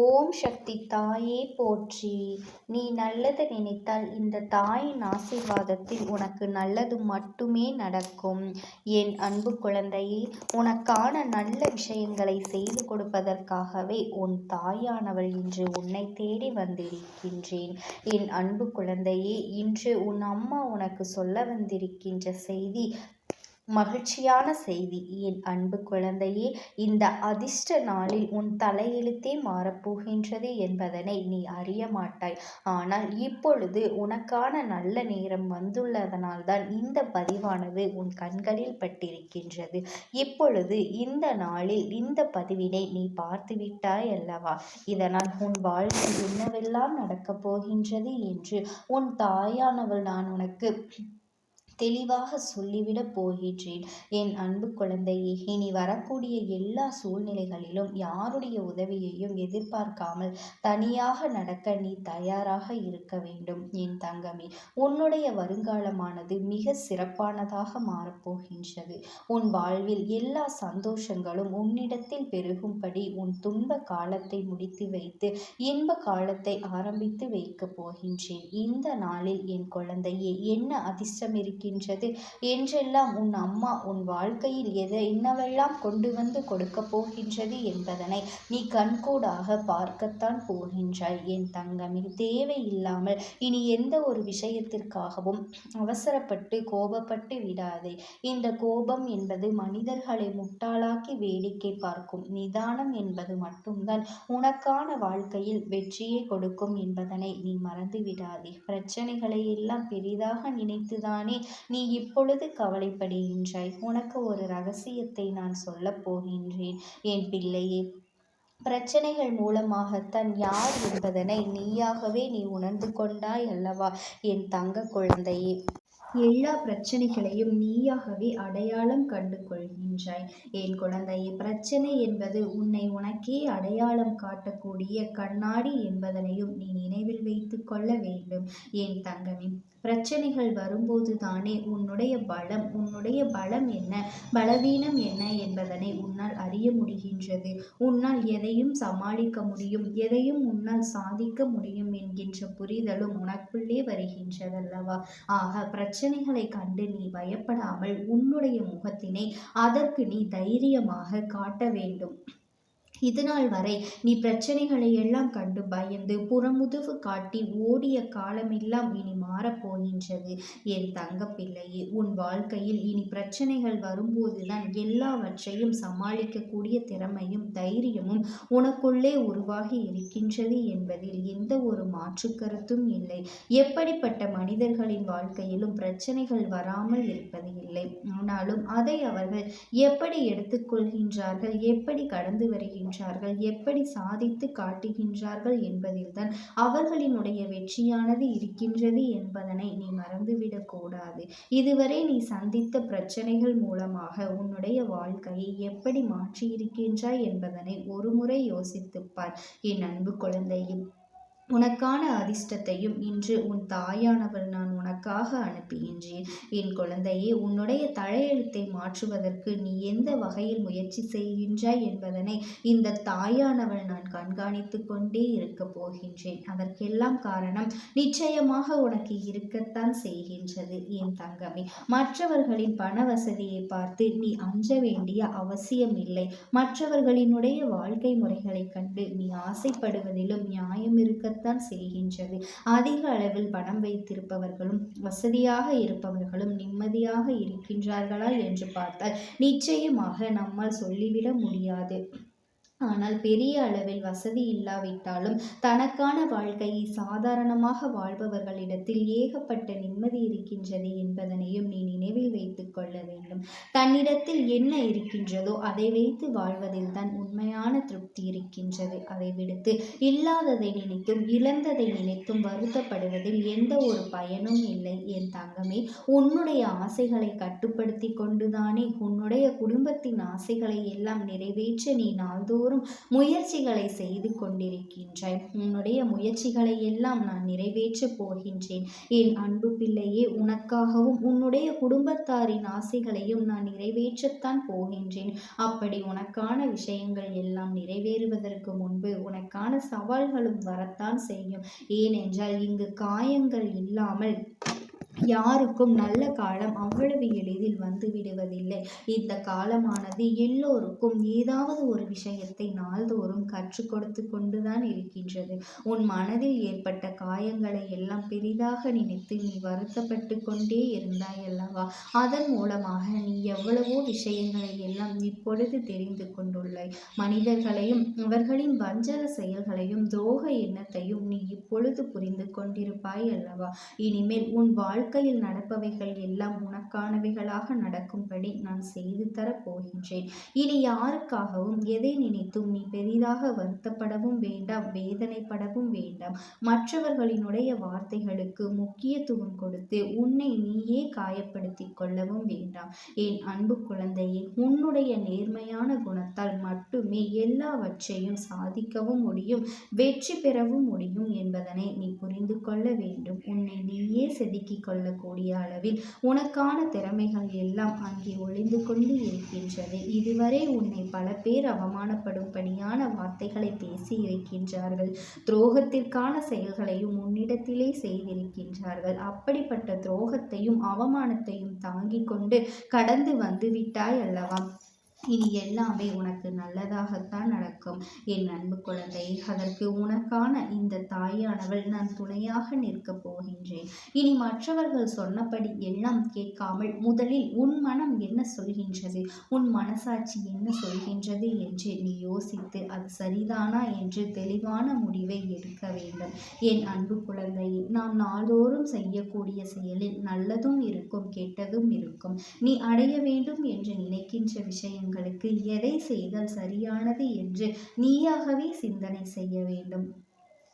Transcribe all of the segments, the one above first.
ஓம் சக்தி தாயே போற்றி. நீ நல்லது நினைத்தால் இந்த தாயின் ஆசீர்வாதத்தில் உனக்கு நல்லது மட்டுமே நடக்கும். என் அன்பு குழந்தையே உனக்கான நல்ல விஷயங்களை செய்து கொடுப்பதற்காகவே உன் தாயானவள் இன்று உன்னை தேடி வந்திருக்கின்றேன். என் அன்பு குழந்தையே இன்று உன் அம்மா உனக்கு சொல்ல வந்திருக்கின்ற செய்தி மகிழ்ச்சியான செய்தி. என் அன்பு குழந்தையே இந்த அதிர்ஷ்ட நாளில் உன் தலையெழுத்தே மாறப்போகின்றது என்பதனை நீ அறிய மாட்டாய். ஆனால் இப்பொழுது உனக்கான நல்ல நேரம் வந்துள்ளதனால்தான் இந்த பதிவானது உன் கண்களில் பட்டிருக்கின்றது. இப்பொழுது இந்த நாளில் இந்த பதிவினை நீ பார்த்துவிட்டாய் அல்லவா? இதனால் உன் வாழ்வில் என்னவெல்லாம் நடக்கப் போகின்றது என்று உன் தாயானவள் நான் உனக்கு தெளிவாக சொல்லிவிடப் போகின்றேன். என் அன்பு குழந்தையே இனி வரக்கூடிய எல்லா சூழ்நிலைகளிலும் யாருடைய உதவியையும் எதிர்பார்க்காமல் தனியாக நடக்க நீ தயாராக இருக்க வேண்டும் என் தங்கமே. உன்னுடைய வருங்காலமானது மிக சிறப்பானதாக மாறப்போகின்றது. உன் வாழ்வில் எல்லா சந்தோஷங்களும் உன்னிடத்தில் பெருகும்படி உன் துன்ப காலத்தை முடித்து வைத்து இன்ப காலத்தை ஆரம்பித்து வைக்கப் போகின்றேன். இந்த நாளில் என் குழந்தையே என்ன அதிர்ஷ்டம் இருக்கின்ற இருக்கின்றது. என்றெல்லாம் உன் அம்மா உன் வாழ்க்கையில் எதை என்னவெல்லாம் கொண்டு வந்து கொடுக்கப் போகின்றது என்பதனை நீ கண்கூடாக பார்க்கத்தான் போகின்றாய். என் தங்கமே தேவையில்லாமல் இனி எந்த ஒரு விஷயத்திற்காகவும் அவசரப்பட்டு கோபப்பட்டு விடாதே. இந்த கோபம் என்பது மனிதர்களை முட்டாளாக்கி வேடிக்கை பார்க்கும் நிதானம் என்பது மட்டும்தான். உனக்கான வாழ்க்கையில் வெற்றியை கொடுக்கும் என்பதனை நீ மறந்து விடாதே பிரச்சனைகளை எல்லாம் பெரிதாக நினைத்துதானே நீ இப்பொழுது கவலைப்படுகின்றாய். உனக்கு ஒரு ரகசியத்தை நான் சொல்லப் போகின்றேன். என் பிள்ளையே பிரச்சனைகள் மூலமாகத்தான் யார் என்பதனை நீயாகவே நீ உணர்ந்து கொண்டாய் அல்லவா? என் தங்க குழந்தையே எல்லா பிரச்சனைகளையும் நீயாகவே அடையாளம் கண்டு கொள்கின்றாய். என் குழந்தையே பிரச்சனை என்பது உன்னை உனக்கே அடையாளம் காட்டக்கூடிய கண்ணாடி என்பதனையும் நீ நினைவில் வைத்து கொள்ள வேண்டும். என் தங்கமே பிரச்சனைகள் வரும்போது தானே உன்னுடைய பலம் உன்னுடைய பலம் என்ன பலவீனம் என்ன என்பதனை உன்னால் அறிய முடிகின்றது. உன்னால் எதையும் சமாளிக்க முடியும் எதையும் உன்னால் சாதிக்க முடியும் என்கின்ற புரிதலும் உனக்குள்ளே வருகின்றதல்லவா? ஆக பிரச்சனைகளை கண்டு நீ பயப்படாமல் உன்னுடைய முகத்தினை அதற்கு நீ தைரியமாக காட்ட வேண்டும். இதுநாள் வரை நீ பிரச்சனைகளை எல்லாம் கண்டு பயந்து புறமுதுவு காட்டி ஓடிய காலமெல்லாம் இனி மாறப்போகின்றது. என் தங்கப்பிள்ளையே உன் வாழ்க்கையில் இனி பிரச்சனைகள் வரும்போதுதான் எல்லாவற்றையும் சமாளிக்கக்கூடிய திறமையும் தைரியமும் உனக்குள்ளே உருவாகி இருக்கின்றது என்பதில் எந்த ஒரு மாற்று கருத்தும் இல்லை. எப்படிப்பட்ட மனிதர்களின் வாழ்க்கையிலும் பிரச்சனைகள் வராமல் இருப்பது இல்லை. ஆனாலும் அதை அவர்கள் எப்படி எடுத்துக்கொள்கின்றார்கள் எப்படி கடந்து வருகின்ற வருகின்றார்கள் எப்படி சாதித்து காட்டுகின்றார்கள் என்பதில்தான் அவர்களினுடைய வெற்றியானது இருக்கின்றது என்பதனை நீ மறந்துவிடக்கூடாது இதுவரை நீ சந்தித்த பிரச்சனைகள் மூலமாக உன்னுடைய வாழ்க்கையை எப்படி மாற்றியிருக்கின்றாய் என்பதனை ஒருமுறை யோசித்துப்பார் என் அன்பு குழந்தையும் உனக்கான அதிர்ஷ்டத்தையும் இன்று உன் தாயானவள் நான் உனக்காக அனுப்புகின்றேன். என் குழந்தையே உன்னுடைய தலையெழுத்தை மாற்றுவதற்கு நீ எந்த வகையில் முயற்சி செய்கின்றாய் என்பதனை இந்த தாயானவள் நான் கண்காணித்து கொண்டே இருக்கப் போகின்றேன். அதற்கெல்லாம் காரணம் நிச்சயமாக உனக்கு இருக்கத்தான் செய்கின்றது என் தங்கமே. மற்றவர்களின் பண வசதியை பார்த்து நீ அஞ்ச வேண்டிய அவசியம் இல்லை. மற்றவர்களினுடைய வாழ்க்கை முறைகளை கண்டு நீ ஆசைப்படுவதிலும் நியாயம் இருக்க இருக்கத்தான் செய்கின்றது. அதிக அளவில் பணம் வைத்திருப்பவர்களும் வசதியாக இருப்பவர்களும் நிம்மதியாக இருக்கின்றார்களா என்று பார்த்தால் நிச்சயமாக நம்மால் சொல்லிவிட முடியாது. ஆனால் பெரிய அளவில் வசதி இல்லாவிட்டாலும் தனக்கான வாழ்க்கையை சாதாரணமாக வாழ்பவர்களிடத்தில் ஏகப்பட்ட நிம்மதி இருக்கின்றது என்பதனையும் நீ நினைவில் வைத்துக் கொள்ள வேண்டும். தன்னிடத்தில் என்ன இருக்கின்றதோ அதை வைத்து வாழ்வதில் தான் உண்மையான திருப்தி இருக்கின்றது. அதை விடுத்து இல்லாததை நினைத்தும் இழந்ததை நினைத்தும் வருத்தப்படுவதில் எந்த ஒரு பயனும் இல்லை. என் தங்கமே உன்னுடைய ஆசைகளை கட்டுப்படுத்தி கொண்டுதானே உன்னுடைய குடும்பத்தின் ஆசைகளை எல்லாம் நிறைவேற்ற நீ நாள்தோறும் நாள்தோறும் முயற்சிகளை செய்து கொண்டிருக்கின்றேன். உன்னுடைய முயற்சிகளை எல்லாம் நான் நிறைவேற்றப் போகின்றேன். என் அன்பு பிள்ளையே உனக்காகவும் உன்னுடைய குடும்பத்தாரின் ஆசைகளையும் நான் நிறைவேற்றத்தான் போகின்றேன். அப்படி உனக்கான விஷயங்கள் எல்லாம் நிறைவேறுவதற்கு முன்பு உனக்கான சவால்களும் வரத்தான் செய்யும். ஏனென்றால் இங்கு காயங்கள் இல்லாமல் யாருக்கும் நல்ல காலம் அவ்வளவு எளிதில் வந்து விடுவதில்லை. இந்த காலமானது எல்லோருக்கும் ஏதாவது ஒரு விஷயத்தை நாள்தோறும் கற்றுக் கொடுத்து கொண்டுதான் இருக்கின்றது. உன் மனதில் ஏற்பட்ட காயங்களை எல்லாம் பெரிதாக நினைத்து நீ வருத்தப்பட்டு கொண்டே இருந்தாய் அல்லவா அதன் மூலமாக நீ எவ்வளவோ விஷயங்களை எல்லாம் இப்பொழுது தெரிந்து கொண்டுள்ளாய் மனிதர்களையும் அவர்களின் வஞ்சக செயல்களையும் துரோக எண்ணத்தையும் நீ இப்பொழுது புரிந்து கொண்டிருப்பாய் அல்லவா இனிமேல் உன் வாழ்க்கை வாழ்க்கையில் நடப்பவைகள் எல்லாம் உனக்கானவைகளாக நடக்கும்படி நான் செய்து தரப் போகின்றேன். இனி யாருக்காகவும் எதை நினைத்தும் நீ பெரிதாக வருத்தப்படவும் வேண்டாம் வேதனைப்படவும் வேண்டாம். மற்றவர்களினுடைய வார்த்தைகளுக்கு முக்கியத்துவம் கொடுத்து உன்னை நீயே காயப்படுத்தி கொள்ளவும் வேண்டாம். என் அன்பு குழந்தையே உன்னுடைய நேர்மையான குணத்தால் மட்டுமே எல்லாவற்றையும் சாதிக்கவும் முடியும் வெற்றி பெறவும் முடியும் என்பதனை நீ புரிந்து கொள்ள வேண்டும். உன்னை நீயே செதுக்கிக் கொள்ள கொள்ளக்கூடிய அளவில் உனக்கான திறமைகள் எல்லாம் அங்கே ஒளிந்து கொண்டு இருக்கின்றது. இதுவரை உன்னை பல பேர் அவமானப்படும்படியான வார்த்தைகளை பேசி இருக்கின்றார்கள். துரோகத்திற்கான செயல்களையும் உன்னிடத்திலே செய்திருக்கின்றார்கள். அப்படிப்பட்ட துரோகத்தையும் அவமானத்தையும் தாங்கிக் கொண்டு கடந்து வந்து விட்டாய் அல்லவா? இனி எல்லாமே உனக்கு நல்லதாகத்தான் நடக்கும். என் அன்பு குழந்தை அதற்கு உனக்கான இந்த தாயானவள் நான் துணையாக நிற்கப் போகின்றேன். இனி மற்றவர்கள் சொன்னபடி எல்லாம் கேட்காமல் முதலில் உன் மனம் என்ன சொல்கின்றது? உன் மனசாட்சி என்ன சொல்கின்றது என்று நீ யோசித்து அது சரிதானா என்று தெளிவான முடிவை எடுக்க வேண்டும். என் அன்பு குழந்தையை நாம் நாள்தோறும் செய்யக்கூடிய செயலில் நல்லதும் இருக்கும் கெட்டதும் இருக்கும். நீ அடைய வேண்டும் என்று நினைக்கின்ற விஷயங்கள் உங்களுக்கு எதை செய்தால் சரியானது என்று நீயாகவே சிந்தனை செய்ய வேண்டும்.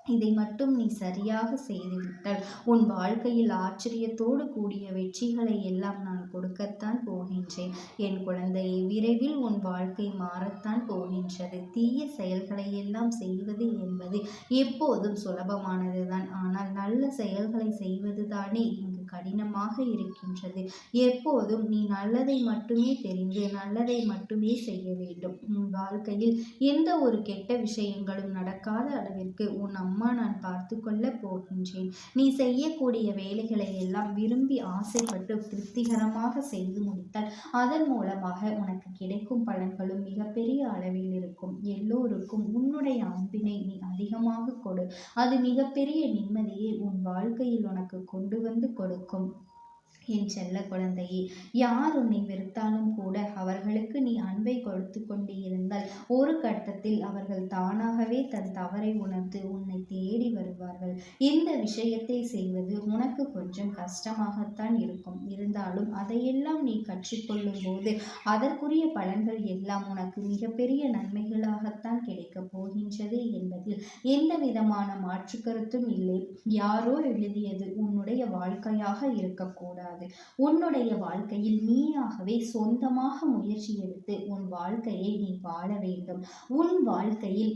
இதை மட்டும் நீ சரியாக செய்துவிட்டால் உன் வாழ்க்கையில் ஆச்சரியத்தோடு கூடிய வெற்றிகளை எல்லாம் நான் கொடுக்கத்தான் போகின்றேன். என் குழந்தையை விரைவில் உன் வாழ்க்கை மாறத்தான் போகின்றது. தீய செயல்களை எல்லாம் செய்வது என்பது எப்போதும் சுலபமானதுதான். ஆனால் நல்ல செயல்களை செய்வது தானே கடினமாக இருக்கின்றது. எப்போதும் நீ நல்லதை மட்டுமே தெரிந்து நல்லதை மட்டுமே செய்ய வேண்டும். உன் வாழ்க்கையில் எந்த ஒரு கெட்ட விஷயங்களும் நடக்காத அளவிற்கு உன் அம்மா நான் பார்த்து கொள்ள போகின்றேன். நீ செய்யக்கூடிய வேலைகளை எல்லாம் விரும்பி ஆசைப்பட்டு திருப்திகரமாக செய்து முடித்தால் அதன் மூலமாக உனக்கு கிடைக்கும் பலன்களும் மிகப்பெரிய அளவில் இருக்கும். எல்லோருக்கும் உன்னுடைய அன்பினை நீ அதிகமாக கொடு. அது மிகப்பெரிய நிம்மதியை உன் வாழ்க்கையில் உனக்கு கொண்டு வந்து கொடு. கொடுக்கும் என் செல்ல குழந்தையே யார் உன்னை வெறுத்தாலும் கூட அவர்களுக்கு நீ அன்பை கொடுத்து கொண்டு இருந்தால் ஒரு கட்டத்தில் அவர்கள் தானாகவே தன் தவறை உணர்ந்து உன்னை தேடி வருவார்கள். இந்த விஷயத்தை செய்வது உனக்கு கொஞ்சம் கஷ்டமாகத்தான் இருக்கும். இருந்தாலும் அதையெல்லாம் நீ கற்றுக்கொள்ளும் போது அதற்குரிய பலன்கள் எல்லாம் உனக்கு மிகப்பெரிய நன்மைகளாகத்தான் கிடைக்கப் போகின்றது என்பதில் எந்த விதமான மாற்று கருத்தும் இல்லை. யாரோ எழுதியது உன்னுடைய வாழ்க்கையாக இருக்கக்கூடாது. கூடாது உன்னுடைய வாழ்க்கையில் நீயாகவே சொந்தமாக முயற்சி எடுத்து உன் வாழ்க்கையை நீ வாழ வேண்டும். உன் வாழ்க்கையில்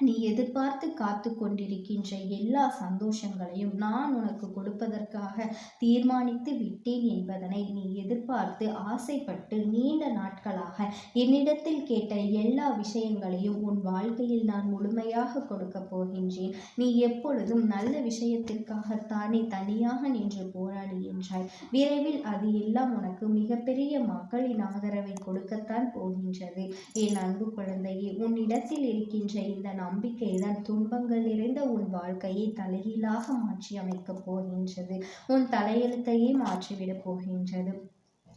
நீ எதிர்பார்த்து காத்து கொண்டிருக்கின்ற எல்லா சந்தோஷங்களையும் நான் உனக்கு கொடுப்பதற்காக தீர்மானித்து விட்டேன் என்பதனை நீ எதிர்பார்த்து ஆசைப்பட்டு நீண்ட நாட்களாக என்னிடத்தில் கேட்ட எல்லா விஷயங்களையும் உன் வாழ்க்கையில் நான் முழுமையாக கொடுக்கப் போகின்றேன். நீ எப்பொழுதும் நல்ல விஷயத்திற்காகத்தானே தனியாக நின்று போராடி என்றாய். விரைவில் அது எல்லாம் உனக்கு மிகப்பெரிய மக்களின் ஆதரவை கொடுக்கத்தான் போகின்றது. என் அன்பு குழந்தையே உன்னிடத்தில் இருக்கின்ற இந்த நம்பிக்கைதான் துன்பங்கள் நிறைந்த உன் வாழ்க்கையை தலைகீழாக மாற்றி அமைக்கப் போகின்றது. உன் தலையெழுத்தையே மாற்றிவிடப் போகின்றது.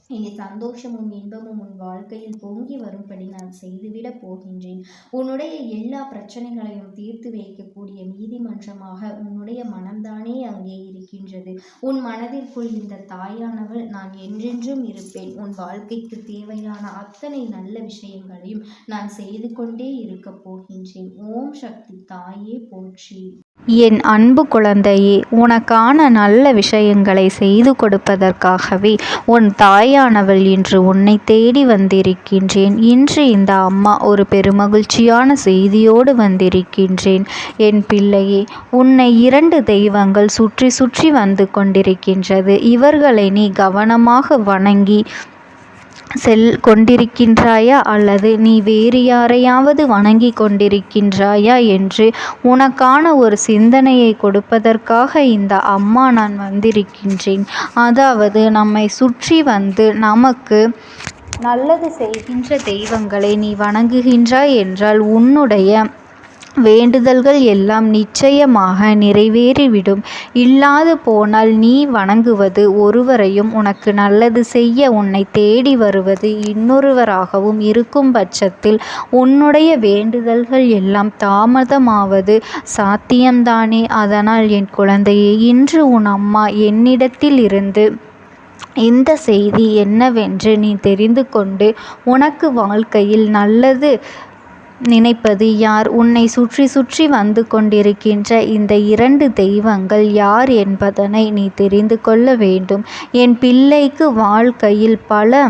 இனி சந்தோஷமும் இன்பமும் உன் வாழ்க்கையில் பொங்கி வரும்படி நான் செய்துவிடப் போகின்றேன். உன்னுடைய எல்லா பிரச்சனைகளையும் தீர்த்து வைக்கக்கூடிய நீதிமன்றமாக உன்னுடைய மனம்தானே அங்கே இருக்கின்றது. உன் மனதிற்குள் இந்த தாயானவள் நான் என்றென்றும் இருப்பேன். உன் வாழ்க்கைக்கு தேவையான அத்தனை நல்ல விஷயங்களையும் நான் செய்து கொண்டே இருக்கப் போகின்றேன். ஓம் சக்தி தாயே போற்றி. என் அன்பு குழந்தையே உனக்கான நல்ல விஷயங்களை செய்து கொடுப்பதற்காகவே உன் தாயானவள் இன்று உன்னை தேடி வந்திருக்கின்றேன். இன்று இந்த அம்மா ஒரு பெருமகிழ்ச்சியான செய்தியோடு வந்திருக்கின்றேன். என் பிள்ளையே உன்னை இரண்டு தெய்வங்கள் சுற்றி சுற்றி வந்து கொண்டிருக்கின்றது. இவர்களை நீ கவனமாக வணங்கி செல் கொண்டிருக்கின்றாயா? அல்லது நீ வேறு யாரையாவது வணங்கி கொண்டிருக்கின்றாயா? என்று உனக்கான ஒரு சிந்தனையை கொடுப்பதற்காக இந்த அம்மா நான் வந்திருக்கின்றேன். அதாவது நம்மை சுற்றி வந்து நமக்கு நல்லது செய்கின்ற தெய்வங்களை நீ வணங்குகின்றாய் என்றால் உன்னுடைய வேண்டுதல்கள் எல்லாம் நிச்சயமாக நிறைவேறிவிடும். இல்லாது போனால் நீ வணங்குவது ஒருவரையும் உனக்கு நல்லது செய்ய உன்னை தேடி வருவது இன்னொருவராகவும் இருக்கும் பட்சத்தில் உன்னுடைய வேண்டுதல்கள் எல்லாம் தாமதமாவது சாத்தியம்தானே. அதனால் என் குழந்தையே இன்று உன் அம்மா என்னிடத்தில் இருந்து இந்த செய்தி என்னவென்று நீ தெரிந்து கொண்டு உனக்கு வாழ்க்கையில் நல்லது நினைப்பது யார்? உன்னை சுற்றி சுற்றி வந்து கொண்டிருக்கின்ற இந்த இரண்டு தெய்வங்கள் யார் என்பதனை நீ தெரிந்து கொள்ள வேண்டும். என் பிள்ளைக்கு வாழ்க்கையில் பல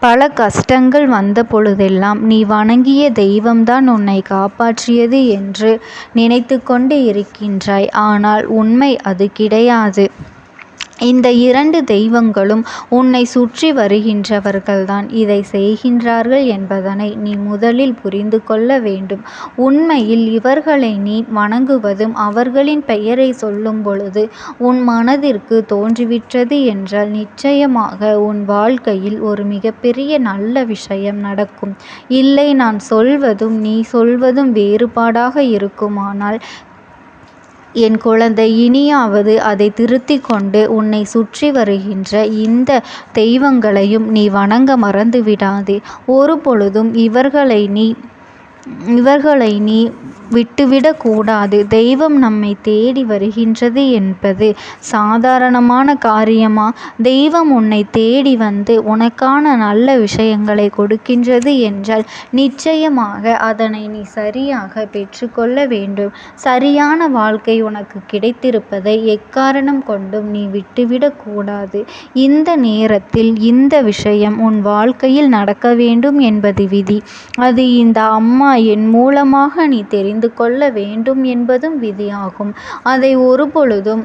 பல கஷ்டங்கள் வந்த பொழுதெல்லாம் நீ வணங்கிய தெய்வம்தான் உன்னை காப்பாற்றியது என்று நினைத்து கொண்டு இருக்கின்றாய். ஆனால் உண்மை அது கிடையாது. இந்த இரண்டு தெய்வங்களும் உன்னை சுற்றி வருகின்றவர்கள்தான் இதை செய்கின்றார்கள் என்பதனை நீ முதலில் புரிந்து கொள்ள வேண்டும். உண்மையில் இவர்களை நீ வணங்குவதும் அவர்களின் பெயரை சொல்லும் பொழுது உன் மனதிற்கு தோன்றிவிட்டது என்றால் நிச்சயமாக உன் வாழ்க்கையில் ஒரு மிகப்பெரிய நல்ல விஷயம் நடக்கும். இல்லை நான் சொல்வதும் நீ சொல்வதும் வேறுபாடாக இருக்குமானால் என் குழந்தை இனியாவது அதை திருத்தி கொண்டு உன்னை சுற்றி வருகின்ற இந்த தெய்வங்களையும் நீ வணங்க மறந்து விடாதே ஒரு பொழுதும் இவர்களை நீ இவர்களை நீ விட்டுவிடக்கூடாது. தெய்வம் நம்மை தேடி வருகின்றது என்பது சாதாரணமான காரியமா? தெய்வம் உன்னை தேடி வந்து உனக்கான நல்ல விஷயங்களை கொடுக்கின்றது என்றால் நிச்சயமாக அதனை நீ சரியாக பெற்றுக்கொள்ள வேண்டும். சரியான வாழ்க்கை உனக்கு கிடைத்திருப்பதை எக்காரணம் கொண்டும் நீ விட்டுவிடக்கூடாது. இந்த நேரத்தில் இந்த விஷயம் உன் வாழ்க்கையில் நடக்க வேண்டும் என்பது விதி. அது இந்த அம்மா என் மூலமாக நீ தெரிந்து கொள்ள வேண்டும் என்பதும் விதியாகும். அதை ஒருபொழுதும்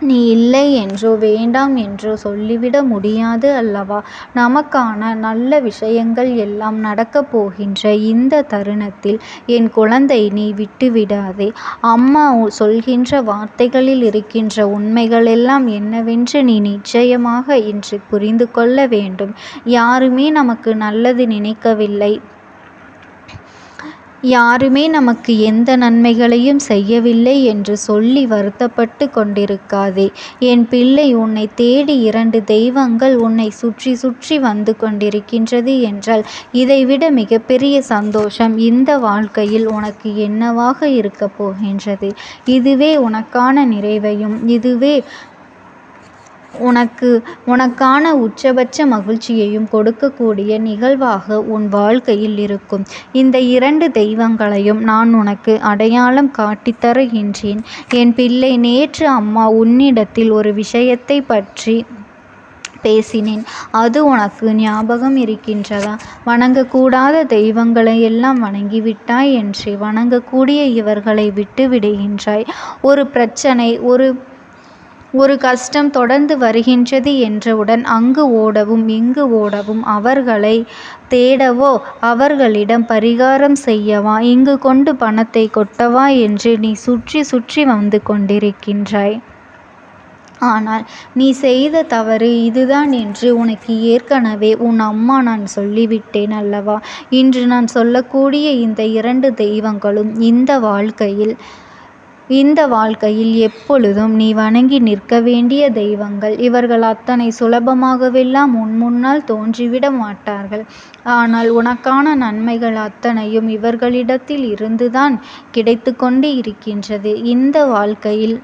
நீ இல்லை என்றோ வேண்டாம் என்றோ சொல்லிவிட முடியாது அல்லவா? நமக்கான நல்ல விஷயங்கள் எல்லாம் நடக்கப் போகின்ற இந்த தருணத்தில் என் குழந்தை நீ விட்டுவிடாதே. அம்மா சொல்கின்ற வார்த்தைகளில் இருக்கின்ற உண்மைகள் எல்லாம் என்னவென்று நீ நிச்சயமாக இன்று புரிந்து கொள்ள வேண்டும். யாருமே நமக்கு நல்லது நினைக்கவில்லை. யாருமே நமக்கு எந்த நன்மைகளையும் செய்யவில்லை என்று சொல்லி வருத்தப்பட்டு கொண்டிருக்காதே. என் பிள்ளை உன்னை தேடி இரண்டு தெய்வங்கள் உன்னை சுற்றி சுற்றி வந்து கொண்டிருக்கின்றது என்றால் இதைவிட மிகப்பெரிய சந்தோஷம் இந்த வாழ்க்கையில் உனக்கு என்னவாக இருக்கப் போகின்றது? இதுவே உனக்கான நிறைவையும் இதுவே உனக்கு உனக்கான உச்சபட்ச மகிழ்ச்சியையும் கொடுக்கக்கூடிய நிகழ்வாக உன் வாழ்க்கையில் இருக்கும். இந்த இரண்டு தெய்வங்களையும் நான் உனக்கு அடையாளம் காட்டித் தருகின்றேன். என் பிள்ளை நேற்று அம்மா உன்னிடத்தில் ஒரு விஷயத்தை பற்றி பேசினேன். அது உனக்கு ஞாபகம் இருக்கின்றதா? வணங்கக்கூடாத தெய்வங்களை எல்லாம் வணங்கிவிட்டாய் என்று வணங்கக்கூடிய இவர்களை விட்டு விடுகின்றாய் ஒரு பிரச்சனை ஒரு ஒரு கஷ்டம் தொடர்ந்து வருகின்றது என்றவுடன் அங்கு ஓடவும் இங்கு ஓடவும் அவர்களை தேடவோ அவர்களிடம் பரிகாரம் செய்யவா இங்கு கொண்டு பணத்தை கொட்டவா என்று நீ சுற்றி சுற்றி வந்து கொண்டிருக்கின்றாய். ஆனால் நீ செய்த தவறு இதுதான் என்று உனக்கு ஏற்கனவே உன் அம்மா நான் சொல்லிவிட்டேன் அல்லவா? இன்று நான் சொல்லக்கூடிய இந்த இரண்டு தெய்வங்களும் இந்த வாழ்க்கையில் இந்த வாழ்க்கையில் எப்பொழுதும் நீ வணங்கி நிற்க வேண்டிய தெய்வங்கள். இவர்கள் அத்தனை சுலபமாகவெல்லாம் உன் முன்னால் தோன்றிவிட மாட்டார்கள். ஆனால் உனக்கான நன்மைகள் அத்தனையும் இவர்களிடத்தில் இருந்துதான் கிடைத்து கொண்டு இருக்கின்றது. இந்த வாழ்க்கையில்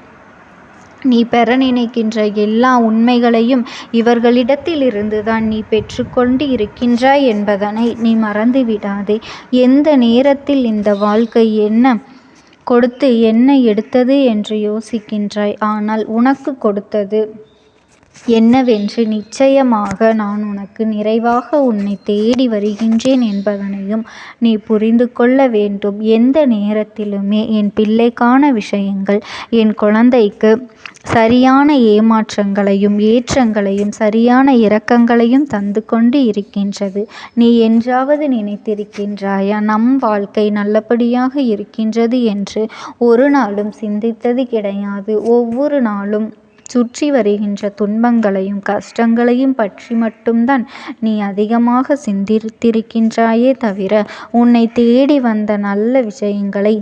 நீ பெற நினைக்கின்ற எல்லா உண்மைகளையும் இவர்களிடத்தில் இருந்துதான் நீ பெற்றுக்கொண்டு இருக்கின்றாய் என்பதனை நீ மறந்துவிடாதே. எந்த நேரத்தில் இந்த வாழ்க்கை என்ன? கொடுத்து என்ன எடுத்தது என்று யோசிக்கின்றாய். ஆனால் உனக்குக் கொடுத்தது என்னவென்று நிச்சயமாக நான் உனக்கு நிறைவாக உன்னை தேடி வருகின்றேன் என்பதனையும் நீ புரிந்து கொள்ள வேண்டும். எந்த நேரத்திலுமே என் பிள்ளைக்கான விஷயங்கள் என் குழந்தைக்கு சரியான ஏமாற்றங்களையும் ஏற்றங்களையும் சரியான இரக்கங்களையும் தந்து கொண்டு இருக்கின்றது. நீ என்றாவது நினைத்திருக்கின்றாயா நம் வாழ்க்கை நல்லபடியாக இருக்கின்றது என்று ஒரு நாளும் சிந்தித்தது கிடையாது. ஒவ்வொரு நாளும் சுற்றி வருகின்ற துன்பங்களையும் கஷ்டங்களையும் பற்றி மட்டும்தான் நீ அதிகமாக சிந்தித்திருக்கின்றாயே தவிர உன்னை தேடி வந்த நல்ல விஷயங்களை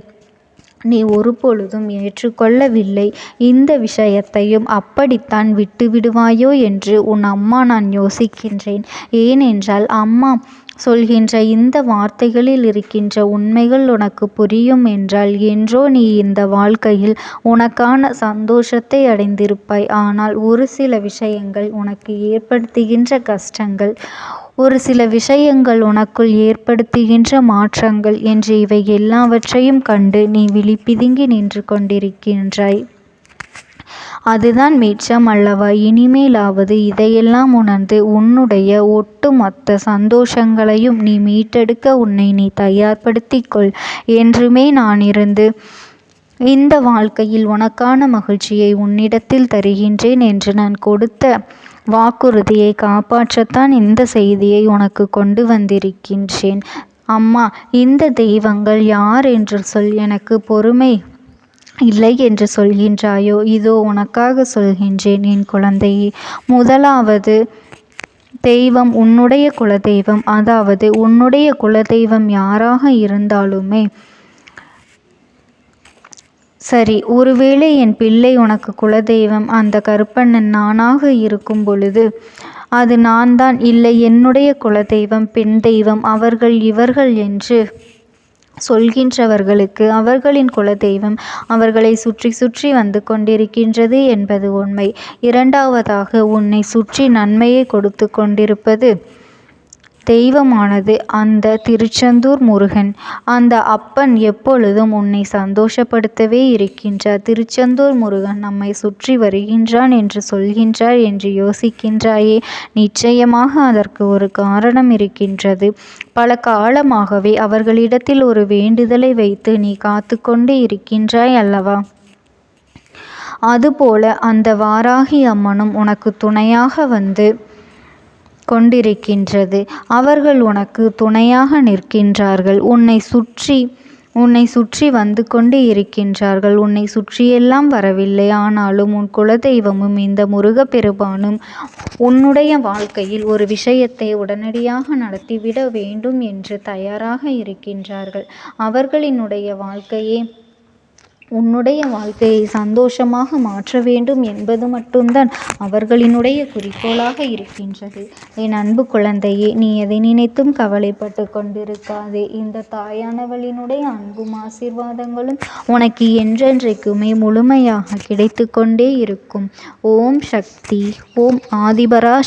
நீ ஒருபொழுதும் ஏற்றுக்கொள்ளவில்லை. இந்த விஷயத்தையும் அப்படித்தான் விட்டுவிடுவாயோ என்று உன் அம்மா நான் யோசிக்கின்றேன். ஏனென்றால் அம்மா சொல்கின்ற இந்த வார்த்தைகளில் இருக்கின்ற உண்மைகள் உனக்கு புரியும் என்றால் என்றோ நீ இந்த வாழ்க்கையில் உனக்கான சந்தோஷத்தை அடைந்திருப்பாய். ஆனால் ஒரு சில விஷயங்கள் உனக்கு ஏற்படுத்துகின்ற கஷ்டங்கள் ஒரு சில விஷயங்கள் உனக்குள் ஏற்படுத்துகின்ற மாற்றங்கள் என்று இவை எல்லாவற்றையும் கண்டு நீ விழி பிதுங்கி நின்று கொண்டிருக்கின்றாய். அதுதான் மிச்சம் அல்லவா? இனிமேலாவது இதையெல்லாம் உணர்ந்து உன்னுடைய ஒட்டுமொத்த சந்தோஷங்களையும் நீ மீட்டெடுக்க உன்னை நீ தயார்படுத்திக்கொள் என்றுமே நான் இருந்து இந்த வாழ்க்கையில் உனக்கான மகிழ்ச்சியை உன்னிடத்தில் தருகின்றேன் என்று நான் கொடுத்த வாக்குறுதியை காப்பாற்றத்தான் இந்த செய்தியை உனக்கு கொண்டு வந்திருக்கின்றேன். அம்மா இந்த தெய்வங்கள் யார் என்று சொல் எனக்கு பொறுமை இல்லை என்று சொல்கின்றாயோ இதோ உனக்காக சொல்கின்றேன் என் குழந்தையே. முதலாவது தெய்வம் உன்னுடைய குலதெய்வம். அதாவது உன்னுடைய குலதெய்வம் யாராக இருந்தாலுமே சரி ஒருவேளை என் பிள்ளை உனக்கு குலதெய்வம் அந்த கருப்பண்ணன் நானாக இருக்கும் பொழுது அது நான் தான் இல்லை என்னுடைய குலதெய்வம் பெண் தெய்வம் அவர்கள் இவர்கள் என்று சொல்கின்றவர்களுக்கு அவர்களின் குலதெய்வம் அவர்களை சுற்றி சுற்றி வந்து கொண்டிருக்கின்றது என்பது உண்மை. இரண்டாவதாக உன்னை சுற்றி நன்மையை கொடுத்து கொண்டிருப்பது தெய்வமானது அந்த திருச்செந்தூர் முருகன். அந்த அப்பன் எப்பொழுதும் உன்னை சந்தோஷப்படுத்தவே இருக்கின்றார். திருச்செந்தூர் முருகன் நம்மை சுற்றி வருகின்றான் என்று சொல்கின்றார் என்று யோசிக்கின்றாயே நிச்சயமாக அதற்கு ஒரு காரணம் இருக்கின்றது. பல காலமாகவே அவர்களிடத்தில் ஒரு வேண்டுதலை வைத்து நீ காத்து கொண்டு இருக்கின்றாய் அல்லவா? அதுபோல அந்த வாராகி அம்மனும் உனக்கு துணையாக வந்து கொண்டிருக்கின்றது. அவர்கள் உனக்கு துணையாக நிற்கின்றார்கள். உன்னை சுற்றி உன்னை சுற்றி வந்து கொண்டு இருக்கின்றார்கள். உன்னை சுற்றியெல்லாம் வரவில்லை. ஆனாலும் உன் குலதெய்வமும் இந்த முருகப்பெருமானும் உன்னுடைய வாழ்க்கையில் ஒரு விஷயத்தை உடனடியாக நடத்திவிட வேண்டும் என்று தயாராக இருக்கின்றார்கள். அவர்களினுடைய வாழ்க்கையே உன்னுடைய வாழ்க்கையை சந்தோஷமாக மாற்ற வேண்டும் என்பது மட்டும்தான் அவர்களினுடைய குறிக்கோளாக இருக்கின்றது. என் அன்பு குழந்தையே நீ எதை நினைத்தும் கவலைப்பட்டுக் கொண்டிருக்காதே. இந்த தாயானவளினுடைய அன்பும் ஆசீர்வாதங்களும் உனக்கு என்றென்றைக்குமே முழுமையாக கிடைத்து கொண்டே இருக்கும். ஓம் சக்தி ஓம் ஆதிபரா